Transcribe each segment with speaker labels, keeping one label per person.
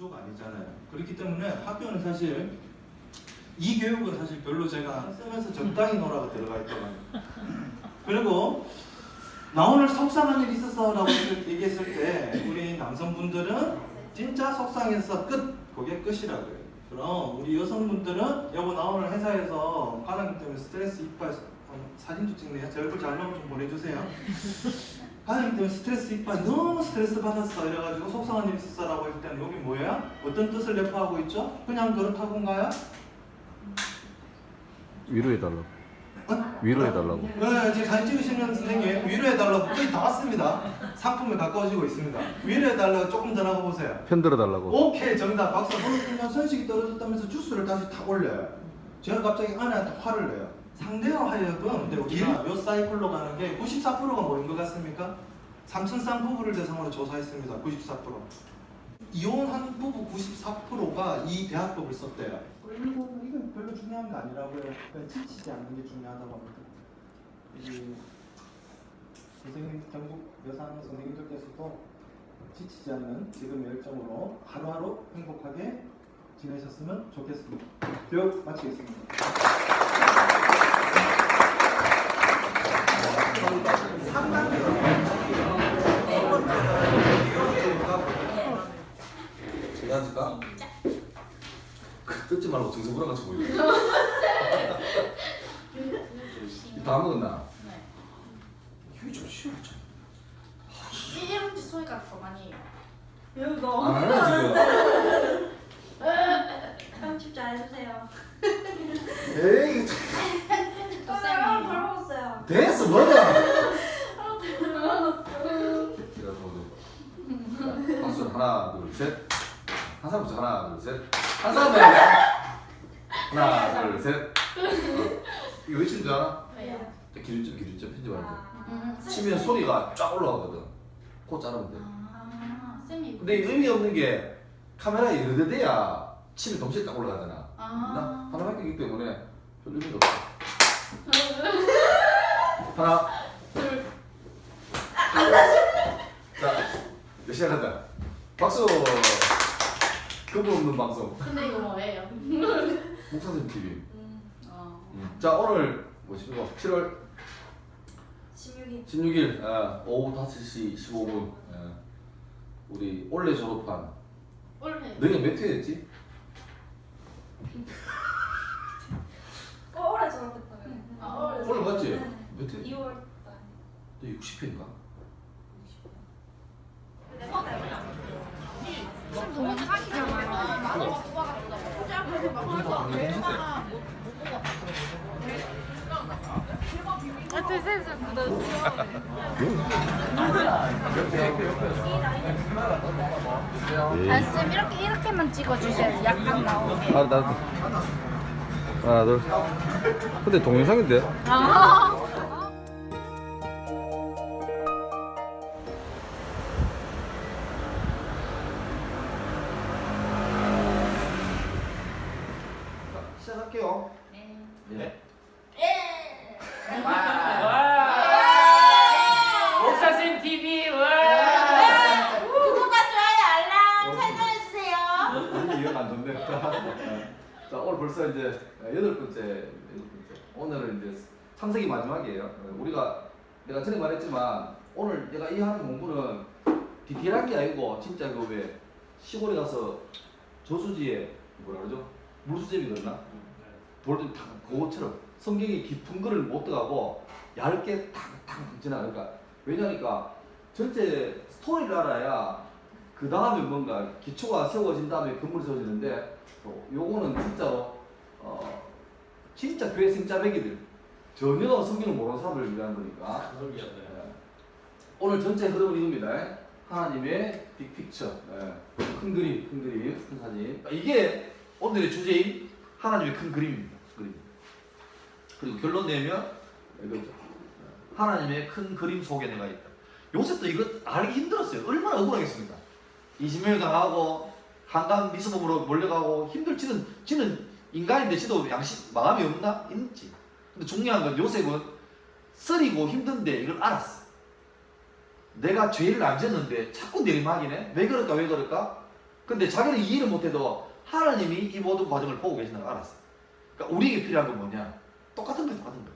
Speaker 1: 구조가 아니잖아요. 그렇기 때문에 학교는 사실 이 교육은 사실 별로 제가 쓰면서 적당히 노라고 들어가 있더라고요. 그리고 나 오늘 속상한 일 있었어 라고 얘기했을 때 우리 남성분들은 진짜 속상해서 끝 그게 끝이라고요. 그럼 우리 여성분들은 여보 나 오늘 회사에서 과장 때문에 스트레스 이빨 어, 사진도 찍네요. 제 얼굴 잘 나오면 좀 보내주세요. 과장 때문에 스트레스 이빨 너무 스트레스 받았어 이래가지고 속상한 일 있었어라고 할 때는 여기 뭐야? 어떤 뜻을 내포하고 있죠? 그냥 그렇다고인가요?
Speaker 2: 위로해달라고. 위로해달라고.
Speaker 1: 네, 지금 사진 찍으시는 선생님 위로해달라고 거의 다 왔습니다. 상품에 가까워지고 있습니다. 위로해달라고 조금 더 나가 보세요.
Speaker 2: 편들어달라고.
Speaker 1: 오케이 정답 박수 어느 순간 선식이 떨어졌다면서 주스를 다시 탁 올려요 제가 갑자기 아내한테 화를 내요 상대와 하여금 근데 우리가 요 사이클로 가는 게 94%가 뭐인 것 같습니까? 삼천쌍 부부를 대상으로 조사했습니다 94% 이혼한 부부 94%가 이 대학법을 썼대요 이건, 이건 별로 중요한 게 아니라고요 그냥 지치지 않는 게 중요하다고 합니다 이 선생님 전국 여사하는 선생님들께서도 지치지 않는 지금 열정으로 하루하루 행복하게 지내셨으면 좋겠습니다. 교육 마치겠습니다.
Speaker 3: 제가 앉을까? 뜯지 말고 정성보라 같이 보이네. 다 먹었나?
Speaker 4: 네.
Speaker 3: 이게 좀 쉬웠죠.
Speaker 4: 이형제 소리가 더 많이 해요.
Speaker 5: 이거
Speaker 3: 안 하네 지금.
Speaker 5: 편집 잘 해주세요.
Speaker 3: 에이
Speaker 4: 또
Speaker 5: 아,
Speaker 4: 쌤이
Speaker 5: 잘 먹었어요.
Speaker 3: 됐어 뭐야? 제가 더 박수 하나 둘 셋. 한 사람부터 하나 둘 셋. 한 사람 더 하나 둘 셋. 어. 이거 왜 치는 줄 알아?
Speaker 4: 왜요?
Speaker 3: 기준점 기준점 편집할 때.
Speaker 4: 음,
Speaker 3: 치면 소리가 쫙 올라가거든. 코 자르면 돼.
Speaker 4: 아, 쌤이.
Speaker 3: 근데 이 의미 없는 게 카메라에 대 돼야 치면 동시에 딱 올라가잖아. 나
Speaker 4: 아.
Speaker 3: 하나 할기 때문에 별 의미가 없어. 하나,
Speaker 4: 둘.
Speaker 3: 자, 이제 시작한다. 박수! 그분 없는 방송.
Speaker 4: 근데 이거 뭐예요?
Speaker 3: 목사님 TV.
Speaker 4: 어.
Speaker 3: 자, 오늘 뭐시고 7월
Speaker 5: 16일.
Speaker 3: 16일 아, 오후 5시 15분. 아, 우리 올해 졸업한
Speaker 4: 올해.
Speaker 3: 너희가 몇 회였지?
Speaker 5: 어, 올해 졸업했다고요?
Speaker 4: 아, 올해
Speaker 3: 올해 맞지?
Speaker 5: 네.
Speaker 3: 몇 회?
Speaker 5: 2월 달.
Speaker 3: 너 60회인가?
Speaker 4: 쌤 동호지 사기잖아요. 만원 아, 쌤쌤 묻었어.
Speaker 2: 예.
Speaker 4: 아, 쌤 이렇게 이렇게만 찍어주세요. 약간 나오게.
Speaker 2: 아, 나. 하나, 둘. 근데 동영상인데?
Speaker 4: 아.
Speaker 3: 시작할게요.
Speaker 4: 네.
Speaker 3: 네.
Speaker 6: 목사쌤 TV 와.
Speaker 5: 구독과 좋아요, 알람 설정해 주세요.
Speaker 3: 아니 이건 안 좋네. 자 오늘 벌써 이제 여덟 번째 여덟 번째. 오늘은 이제 창세기 마지막이에요. 어, 우리가 내가 전에 말했지만 오늘 내가 이 하는 공부는 디테일한 게 아니고 진짜 그왜 시골에 가서 저수지에 뭐라 그러죠? 물수제비 넣나? 돌들 탁 그거처럼 성경이 깊은 거를 못 들어가고 얇게 탁탁 지나 그러니까 왜냐니까 전체 스토리를 알아야 그 다음에 뭔가 기초가 세워진 다음에 건물이 세워지는데 또 요거는 진짜로 어 진짜 교회 생짜배기들 전혀 성경을 모르는 사람을 위한 거니까 예. 오늘 전체 흐름은 이겁니다 하나님의 빅픽처 예. 큰 그림 큰 그림 큰 사진 이게 오늘의 주제인 하나님의 큰 그림입니다 그림 그리고 결론 내면. 하나님의 큰 그림 속에 내가 있다 요셉도 이거 알기 힘들었어요 얼마나 억울하겠습니까 20명이 당하고 한강 미수범으로 몰려가고 힘들지는 지는 인간인데 지도 양심 마음이 없나 있지. 근데 중요한 건 요셉은 쓰리고 힘든데 이걸 알았어. 내가 죄를 안 졌는데 자꾸 내리막이네. 왜 그럴까 왜 그럴까? 근데 자기는 이해를 못해도 하나님이 이 모든 과정을 보고 계신다는 걸 알았어. 그러니까 우리에게 필요한 건 뭐냐? 똑같은 거야, 똑같은 거.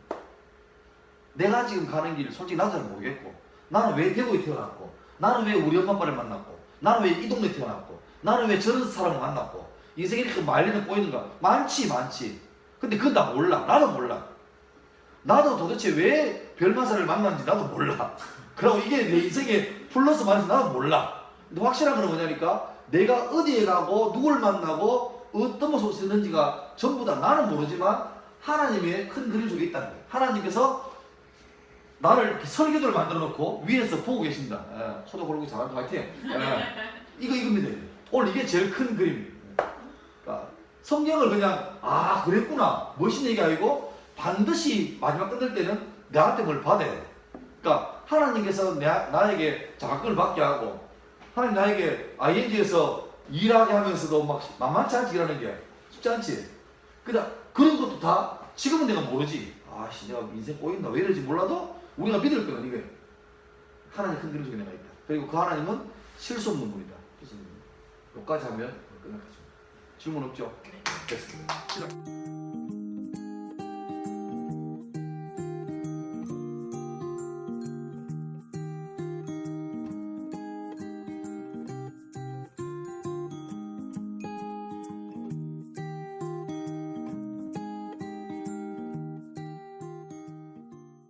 Speaker 3: 내가 지금 가는 길 솔직히 나도 잘 모르겠고 나는 왜 대구에 태어났고 나는 왜 우리 엄마 아빠를 만났고 나는 왜 이 동네에 태어났고 나는 왜 저런 사람을 만났고 인생에 이렇게 말리는 꼬이는가 많지 많지 근데 그건 다 몰라 나도 몰라 나도 도대체 왜 별마사를 만났는지 나도 몰라 그리고 이게 내 인생에 플러스 마이너스 나도 몰라 근데 확실한 건 뭐냐니까 내가 어디에 가고 누굴 만나고 어떤 모습을 쓰는지가 전부 다 나는 모르지만 하나님의 큰 그림 속에 있다는 거예요 하나님께서 나를 설계도를 만들어 놓고 위에서 보고 계신다. 예, 초도 고르고 잘한다. 화이팅. 예, 이거 이겁니다. 오늘 이게 제일 큰 그림이에요. 그러니까 성경을 그냥 아 그랬구나 멋있는 얘기 아니고 반드시 마지막 끝날 때는 나한테 뭘 받아야 돼. 그러니까 하나님께서 나, 나에게 자각을 받게 하고 하나님 나에게 ING에서 일하게 하면서도 막 만만치 않지 일하는 게 쉽지 않지. 그다 그런 것도 다 지금은 내가 모르지. 아씨 내가 인생 꼬인다 왜 이러지 몰라도 우리가 믿을 거는 이거예요. 하나님 큰 그림 속에 내가 있다. 그리고 그 하나님은 실수 없는 분이다. 실수 없는 분. 여기까지 하면 것입니다. 질문 없죠? 됐습니다. 시작.